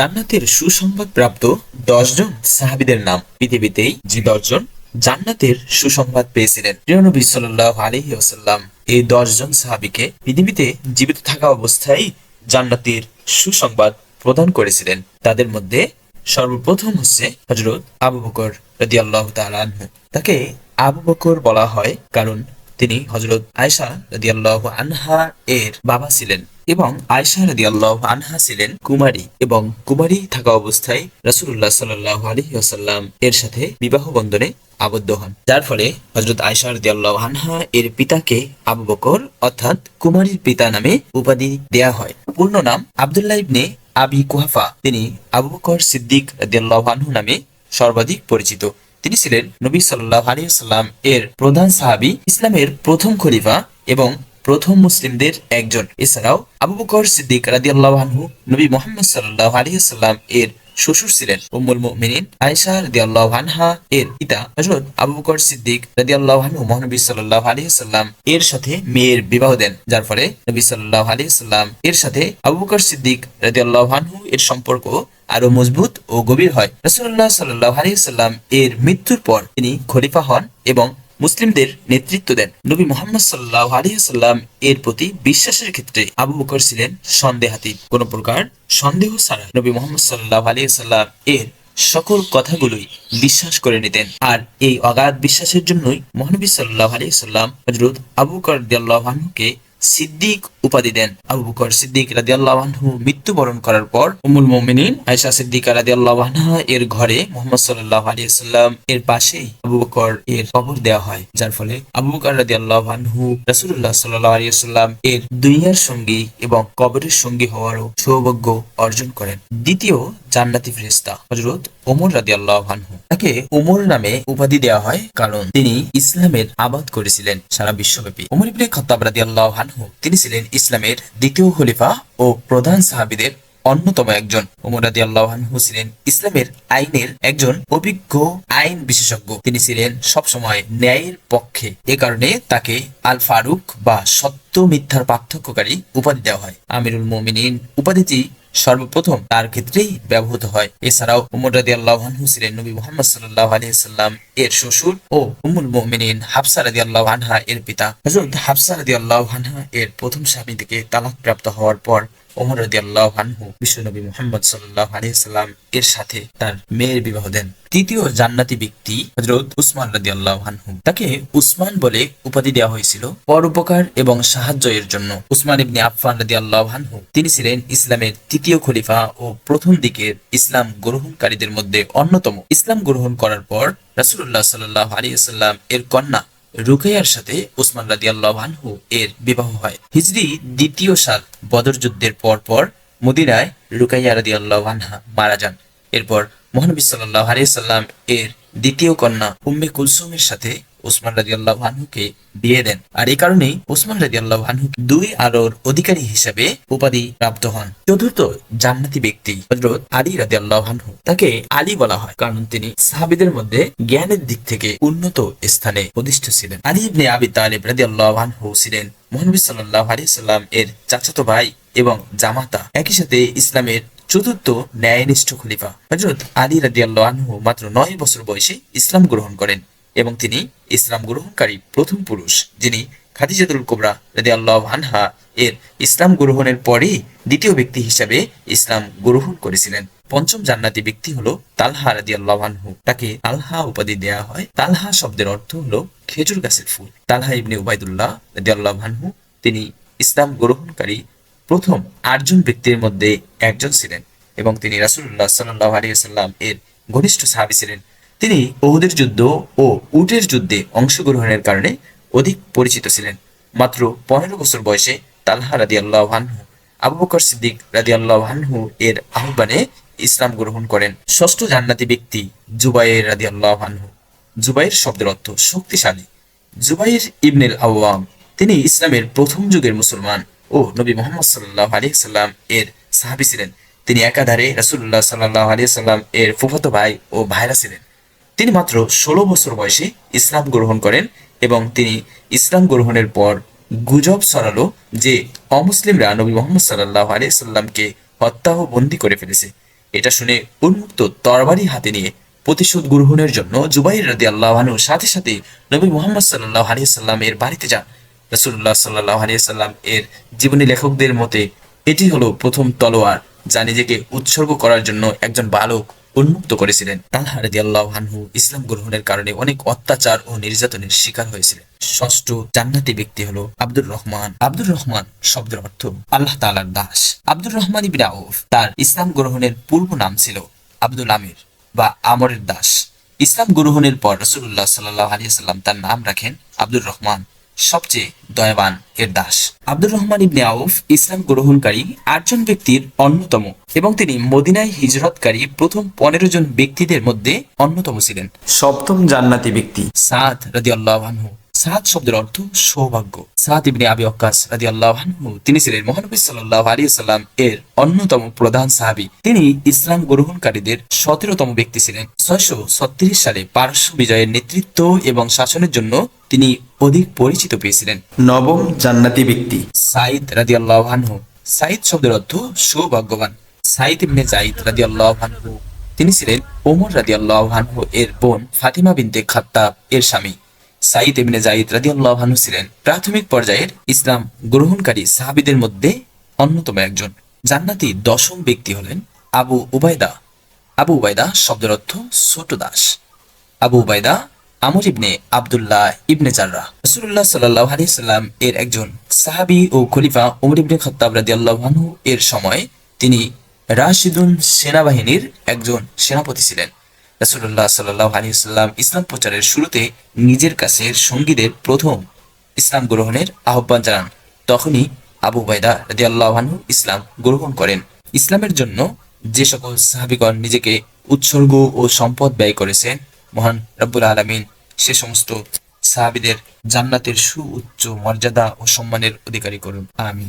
জান্নাতের সুসংবাদ প্রাপ্ত দশজন সাহাবিদের নাম পৃথিবীতেই যে দশজন জান্নাতের সুসংবাদ পেয়েছিলেন। প্রিয় নবী সাল্লাহ আলহি ওসাল্লাম এই দশজন সাহাবিকে পৃথিবীতে জীবিত থাকা অবস্থায় জান্নাতের সুসংবাদ প্রদান করেছিলেন। তাদের মধ্যে সর্বপ্রথম হচ্ছে হজরত আবু বকর রদি আল্লাহ তালু তাকে আবু বকর বলা হয় কারণ তিনি হজরত আয়সা রদি আল্লাহ আনহা এর বাবা ছিলেন। এবং আয়সা রদি আল্লাহ আনহা ছিলেন কুমারী এবং কুমারী থাকা অবস্থায় রাসুল্লাহ সাল্লাহ আলহি আসাল্লাম এর সাথে বিবাহ বন্ধনে আবদ্ধ হন। যার ফলে হজরত আয়সা রদি আল্লাহ আনহা এর পিতাকে আবু বকর অর্থাৎ কুমারীর পিতা নামে উপাধি দেয়া হয়। পূর্ণ নাম আবদুল্লাহ ইবনে আবি কুহাফা। তিনি আবু বকর সিদ্দিক রাদিয়াল্লাহু আনহু নামে সর্বাধিক পরিচিত। তিনি ছিলেন নবী সাল্লাহ আলিয়াল্লাম এর প্রধান সাহাবি, ইসলামের প্রথম খলিফা এবং প্রথম মুসলিমদের একজন। এছাড়াও আবু বকর সিদ্দিক রাদিয়াল্লাহু আনহু নবী মোহাম্মদ সাল্লাহ আলিয়াল্লাম এর শ্বশুর ছিলেন। উম্মুল মুমিনিন আয়েশা রাদিয়াল্লাহু আনহা এর পিতা। হযরত আবু বকর সিদ্দিক রাদিয়াল্লাহু আনহু মহানবী সাল্লাল্লাহু আলাইহি সাল্লাম এর সাথে মেয়ের বিবাহ দেন, যার ফলে নবী সাল্লাল্লাহু আলাইহি সাল্লাম এর সাথে আবু বকর সিদ্দিক রাদিয়াল্লাহু আনহু এর সম্পর্ক আরও মজবুত ও গভীর হয়। রাসূলুল্লাহ সাল্লাল্লাহু আলাইহি সাল্লাম এর মৃত্যুর পর তিনি খলিফা হন এবং মুসলিমদের নেতৃত্ব দেন নবী মোহাম্মদ সাল্লাহ আলিয়াল্লাম এর প্রতি বিশ্বাসের ক্ষেত্রে আবু বকর ছিলেন সন্দেহাতীত। কোন প্রকার সন্দেহ ছাড়া নবী মোহাম্মদ সাল্লাহ আলিয়াল্লাম এর সকল কথাগুলোই বিশ্বাস করে নিতেন। আর এই অগাধ বিশ্বাসের জন্যই মহানবী সাল্লাহ আলিয়াল্লাম হজরত আবু আনহুকে সিদ্দিক উপাধি দেন। আবু বকর সিদ্দিক রাদিয়াল্লাহু আনহু মৃত্যুবরণ করার পর উম্মুল মুমিনিন আয়েশা সিদ্দিকা আনহা এর ঘরে মোহাম্মদ সাল্লাল্লাহু আলাইহি সাল্লাম এর পাশেই আবু বকর এর কবর দেওয়া হয়, যার ফলে আবু বকর রাদিয়াল্লাহু আনহু রাসূলুল্লাহ সাল্লাল্লাহু আলাইহি সাল্লাম এর দুনিয়ার সঙ্গী এবং কবরের সঙ্গী হওয়ারও সৌভাগ্য অর্জন করেন। দ্বিতীয় জান্নাতি ফেরেশতা হযরত ওমর রাদিয়াল্লাহু আনহু। তাকে ওমর নামে উপাধি দেওয়া হয় কারণ তিনি ইসলামের আবাদ করেছিলেন সারা বিশ্বব্যাপী। ওমর ইবনে খাত্তাব রাদিয়াল্লাহু আনহু, তিনি ছিলেন ইসলামের দ্বিতীয় খলিফা ও প্রধান সাহাবীদের অন্যতম একজন। ওমর রাদিয়াল্লাহু আনহু ছিলেন ইসলামের আইনের একজন অভিজ্ঞ আইন বিশেষজ্ঞ। তিনি ছিলেন সবসময় ন্যায়ের পক্ষে। এ কারণে তাকে আল ফারুক বা সত্য মিথ্যার পার্থক্যকারী উপাধি দেওয়া হয়। আমিরুল মোমিনিন উপাধিটি সর্বপ্রথম তার ক্ষেত্রেই ব্যবহৃত হয়। এছাড়াও উমর রাদি আল্লাহ ছিলেন নবী মোহাম্মদ সাল্লাহ আলহিহাল্লাম এর শ্বশুর ও উমুল মোমিনিন হাফসা রাদি আল্লাহ আনহা এর পিতা। হজরত হাফসা রাদি আল্লাহ আনহা এর প্রথম স্বামী থেকে তালাক প্রাপ্ত হওয়ার পর ওমর রাদি আল্লাহ আনহু বিশ্বনবী মোহাম্মদ সাল্লাহ আলহিহাল্লাম এর সাথে তার মেয়ের বিবাহ দেন। তৃতীয় জান্নাতি ব্যক্তি হজরত উসমান রাদি আল্লাহ আনহু। তাকে উসমান বলে উপাধি দেওয়া হয়েছিল পরোপকার এবং সাহায্য এর জন্য। উসমান ইবনে আফফান রাদি আল্লাহ আনহু, তিনি ছিলেন ইসলামের তৃতীয় খলিফা ও প্রথম দিকের ইসলাম গ্রহণকারীদের মধ্যে অন্যতম। ইসলাম গ্রহণ করার পর রাসুল্লাহ সাল্লাহ আলী সাল্লাম এর কন্যা রুকাইয়ার সাথে উসমান রাদি আল্লাহানহু এর বিবাহ হয়। হিজরি দ্বিতীয় সাল বদর যুদ্ধের পর পর মদিনায় রুকাইয়া রাদি আনহা মারা যান। এরপর মোহানবী সাল্লাহ আলিয়াল্লাম এর দ্বিতীয় কন্যা উম্মে কুলসুমের সাথে ওসমান রাজি আল্লাহ বিয়ে দেন। আর এই কারণেই ওসমান রাজি আল্লাহ দুই আলোর অধিকারী হিসেবে উপাধি প্রাপ্ত হন। চতুর্থ জান্নাতি ব্যক্তি হজরত আলী রাজি আল্লাহ তাকে আলী বলা হয়। কারণ তিনি সাহাবিদের মধ্যে জ্ঞানের দিক থেকে উন্নত স্থানে প্রতিষ্ঠিত ছিলেন। আলী ইবনে আবি তালিব রাজি আল্লাহ ছিলেন মহানবী সাল্লাহ আলী সাল্লাম এর চাচাতো ভাই এবং জামাতা। একই সাথে ইসলামের চতুর্থ ন্যায়নিষ্ঠ খলিফা হজরত আলী রাদিয়াল্লাহ আনহু মাত্র নয় বছর বয়সে ইসলাম গ্রহণ করেন। এবং তিনি ইসলাম গ্রহণকারী প্রথম পুরুষ, যিনি খাদিজাতুল কোবরা রাদি আল্লাহ আনহা এর ইসলাম গ্রহণের পরেই দ্বিতীয় ব্যক্তি হিসাবে ইসলাম গ্রহণ করেছিলেন। পঞ্চম জান্নাতি ব্যক্তি হলো তালহা রাদি আল্লাহ তাকে তালহা উপাধি দেয়া হয়। তালহা শব্দের অর্থ হলো খেজুর গাছের ফুল। তালহা ইবনে উবায়দুল্লাহ রাদি আল্লাহ আনহু তিনি ইসলাম গ্রহণকারী প্রথম আটজন ব্যক্তির মধ্যে একজন ছিলেন এবং তিনি রাসুল্লাহ সাল্লাহ আলিয়া সাল্লাম এর ঘনিষ্ঠ সাহাবি ছিলেন। তিনি ওহুদের যুদ্ধ ও উটের যুদ্ধে অংশগ্রহণের কারণে অধিক পরিচিত ছিলেন। মাত্র পনেরো বছর বয়সে তালহা রাদি আল্লাহানহু আবু বকর সিদ্দিক রাদি আল্লাহানহু এর আহ্বানে ইসলাম গ্রহণ করেন। ষষ্ঠ জান্নাতি ব্যক্তি জুবাইর রাদি আল্লাহ আনহু। জুবাইর শব্দের অর্থ শক্তিশালী। জুবাইর ইবনেল আওয়াম তিনি ইসলামের প্রথম যুগের মুসলমান ও নবী মোহাম্মদ সাল্লাহ আলী সাল্লাম এর সাহাবি ছিলেন। তিনি একাধারে রাসুল্লাহ সাল্লাহ আলী সাল্লাম এর ফুফত ভাই ও ভাইরা ছিলেন। তিনি মাত্র ষোলো বছর বয়সে ইসলাম গ্রহণ করেন এবং তিনি ইসলাম গ্রহণের পর গুজব ছড়ালো যে অমুসলিমরা নবী মোহাম্মদ সাল্লাহ আলী হত্যা ও বন্দি করে ফেলেছে। এটা শুনে উন্মুক্ত তরবারি হাতে নিয়ে প্রতিশোধ গ্রহণের জন্য জুবাইর রাদি আল্লাহানু সাথে সাথে নবী মোহাম্মদ সাল্লাহ আলিয়াল্লাম এর বাড়িতে যান। রসুল্লাহ সাল্লাহ আলিয়াল্লাম এর জীবনী লেখকদের মতে এটি হলো প্রথম তলোয়ার যা নিজেকে উৎসর্গ করার জন্য একজন বালক উন্মুক্ত করেছিলেন। তালহা রাদি আল্লাহানহু ইসলাম গ্রহণের কারণে অনেক অত্যাচার ও নির্যাতনের শিকার হয়েছিলেন। ষষ্ঠ জান্নাতি ব্যক্তি হলো আব্দুর রহমান। আব্দুর রহমান শব্দের অর্থ আল্লাহ তালার দাস। আব্দুর রহমান ইবিন আউফ তার ইসলাম গ্রহণের পূর্ব নাম ছিল আব্দুল আমির বা আমরের দাস। ইসলাম গ্রহণের পর রসুল্লাহ সাল্লাহ আলিয়াল্লাম তার নাম রাখেন আব্দুর রহমান। সবচেয়ে দয়াবান এর দাস। আব্দুর রহমান ইবনে আউফ ইসলাম গ্রহণকারী আটজন ব্যক্তির অন্যতম এবং তিনি মদিনায় হিজরতকারী প্রথম পনেরো জন ব্যক্তিদের মধ্যে অন্যতম ছিলেন। সপ্তম জান্নাতি ব্যক্তি। সাদ রাদি আল্লাহ সাদ শব্দের অর্থ সৌভাগ্য। সাদ ইবনে আবি অক্কাস রাদি আল্লাহ তিনি ছিলেন মহানবী সাল্লাহ আলী সাল্লাম এর অন্যতম প্রধান সাহাবী। তিনি ইসলাম গ্রহণকারীদের সতেরোতম ব্যক্তি ছিলেন। ছয়শো ছত্রিশ সালে পারস্য বিজয়ের নেতৃত্ব এবং শাসনের জন্য তিনি অধিক পরিচিত পেয়েছিলেন। নবম জান্নাতি ব্যক্তি। সাইদ রাদি আল্লাহ সাইদ শব্দের অর্থ সৌভাগ্যবান। সাইদ ইবনে জাইদ রাদি আল্লাহ তিনি ছিলেন ওমর রাদি আল্লাহ এর বোন ফাতিমা বিনতে খাত্তাব এর স্বামী। সাইদ ইবনে জাইদ রাদি আল্লাহ ছিলেন প্রাথমিক পর্যায়ের ইসলাম গ্রহণকারী সাহাবিদের মধ্যে অন্যতম একজন। জান্নাতি দশম ব্যক্তি হলেন আবু উবায়দা। আবু উবায়দা শব্দের অর্থ ছোট দাস। আবু উবাইদা আমর ইবনে আবদুল্লাহ ইবনে জাররা রাসূলুল্লাহ সাল্লাল্লাহু আলাইহি সাল্লাম এর একজন সাহাবী ও খলিফা ওমর ইবনে খাত্তাব রাদিয়াল্লাহু আনহু এর সময় তিনি রাশিদুন সেনাবাহিনীর একজন সেনাপতি ছিলেন। রাসূলুল্লাহ সাল্লাল্লাহু আলাইহি সাল্লাম ইসলাম প্রচারের শুরুতে নিজের কাছে সঙ্গীদের প্রথম ইসলাম গ্রহণের আহ্বান জানান। তখনই আবু উবাইদা রাদিয়াল্লাহু আনহু ইসলাম গ্রহণ করেন। ইসলামের জন্য যে সকল সাহাবিগণ নিজেকে উৎসর্গ ও সম্পদ ব্যয় করেছেন মহান রব্বুল আলমিন সে সমস্ত সাহাবিদের জান্নাতের সুউচ্চ মর্যাদা ও সম্মানের অধিকারী করুন। আমিন।